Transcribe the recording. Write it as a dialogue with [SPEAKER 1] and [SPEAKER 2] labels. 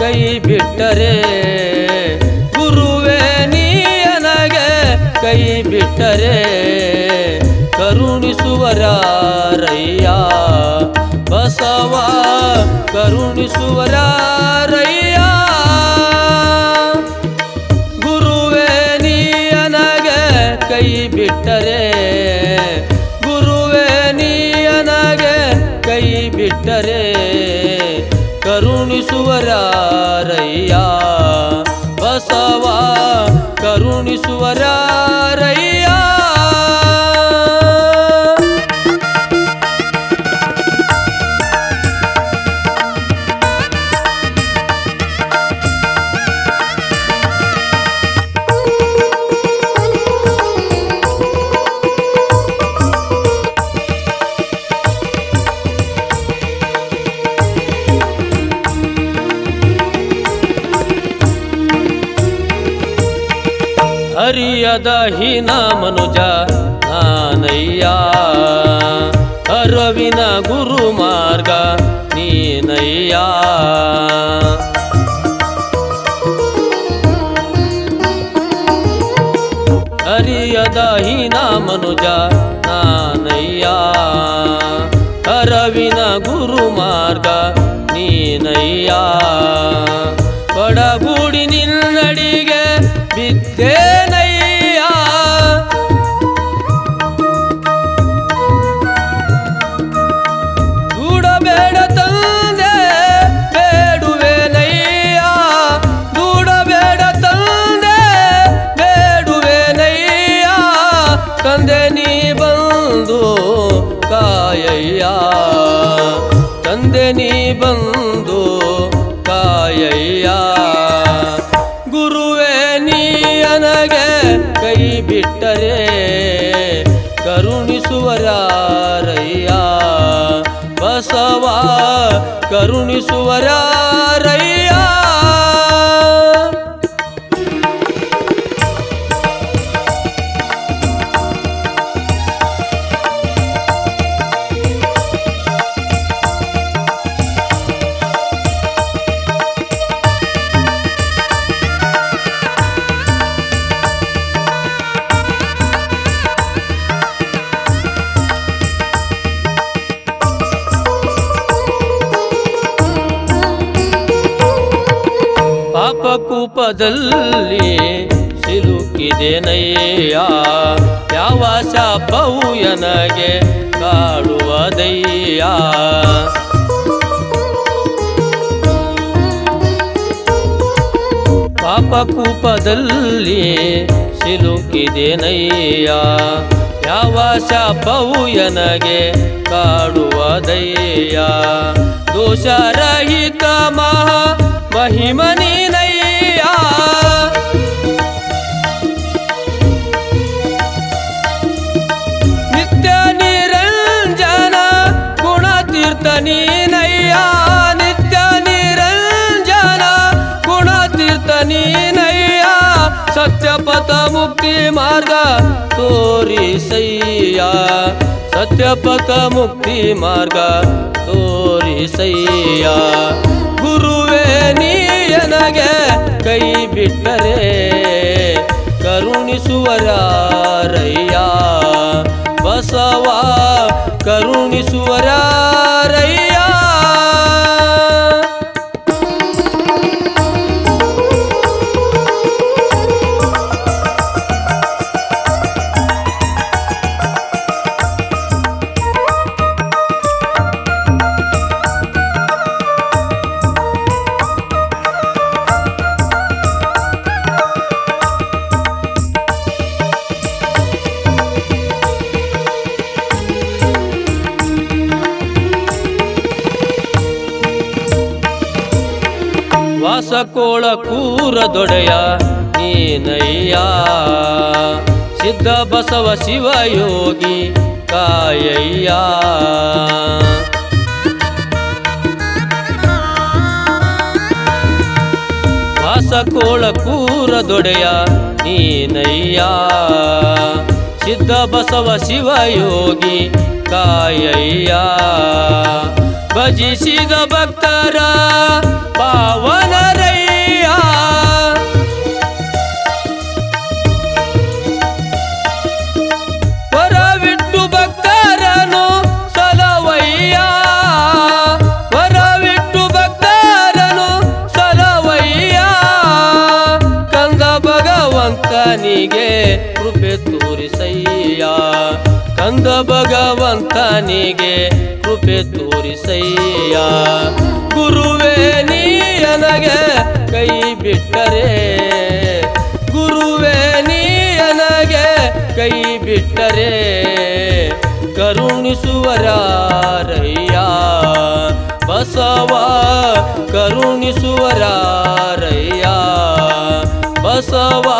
[SPEAKER 1] ಕೈ ಬಿಟ್ಟರೆ ಗುರುವೇ ನೀಯನಗೆ ಕೈ ಬಿಟ್ಟರೆ ಕರುಣಿಸುವರಾರಯ್ಯ ಬಸವ ಕರುಣಿಸುವರಾರಯ್ಯ ಗುರುವೇ ನೀಯನಗೆ ಕೈ ಬಿಟ್ಟರೆ ಗುರುವೇ ನೀಯನಗೆ ಕೈ ಬಿಟ್ಟರೆ ಕರುಣಿಸುವರಾರಯ್ಯ ಬಸವ ಕರುಣಿಸುವರಾರಯ್ಯ ಹರಿಯದ ಹೀನ ಮನುಜ ನಾನಯ್ಯ. ಅರವಿನ ಗುರು ಮಾರ್ಗ ನೀನಯ್ಯ. ಅರಿಯದ ಹೀನ ಮನುಜ ನಾನಯ್ಯ. ಅರವಿನ ಗುರು ಮಾರ್ಗ ನೀನಯ್ಯ. ಕೊಡಗೂಡಿ ನಿನ್ನಡಿಗೆ ಬಸವ ಕರುಣಿಸುವರಾರಯ್ಯ. ಕೂಪದಲ್ಲಿ ಸಿಲುಕಿದೆನಯ್ಯ? ಯಾವ ಶಾಪವು ನನಗೆ ಪಾಪ ಕೂಪದಲ್ಲಿ ಸಿಲುಕಿದೆನಯ್ಯ? ಯಾವ ಶಾಪವು ನನಗೆ ಕಾಡುವುದಯ್ಯ? ದೋಷರಹಿತ ಮಹಾ ಮಹಿಮನೀನಯ್ಯ ನೀನಯ್ಯ, ನಿತ್ಯ ನಿರಂಜನ ಗುಣತೀರ್ಥ ನೀನಯ್ಯ, ಸತ್ಯಪಥ ಮುಕ್ತಿ ಮಾರ್ಗ ತೋರಿಸಯ್ಯ ಸತ್ಯಪಥ ಮುಕ್ತಿ ಮಾರ್ಗ ತೋರಿಸಯ್ಯ ಗುರುವೇ ನೀಯನಗೆ ಕೈ ಬಿಟ್ಟರೆ ಕರುಣಿಸುವರಯ್ಯ ಬಸವ, ಕರುಣಿಸುವರಾರಯ್ಯ. ವಾಸಕೋಳ ಕೂರ ದೊಡೆಯ ನೀನಯ್ಯ. ಸಿದ್ಧ ಬಸವ ಶಿವಯೋಗಿ ಕಾಯಯ್ಯ ವಾಸಕೋಳ ಕೂರ ದೊಡೆಯ ನೀನಯ್ಯ. ಸಿದ್ಧ ಬಸವ ಶಿವಯೋಗಿ ಕಾಯಯ್ಯ ಭಜಿಸಿದ ಭಕ್ತರ ಕಂದ ಭಗವಂತನಿಗೆ ಕೃಪೆ ತೋರಿಸಯ್ಯ. ಗುರುವೇ ನೀಯನಗೆ ಕೈ ಬಿಟ್ಟರೆ. ಗುರುವೇ ನೀಯನಗೆ ಕೈ ಬಿಟ್ಟರೆ. ಕರುಣಿಸುವರಾರಯ್ಯ, ಬಸವ ಕರುಣಿಸುವರಾರಯ್ಯ, ಬಸವ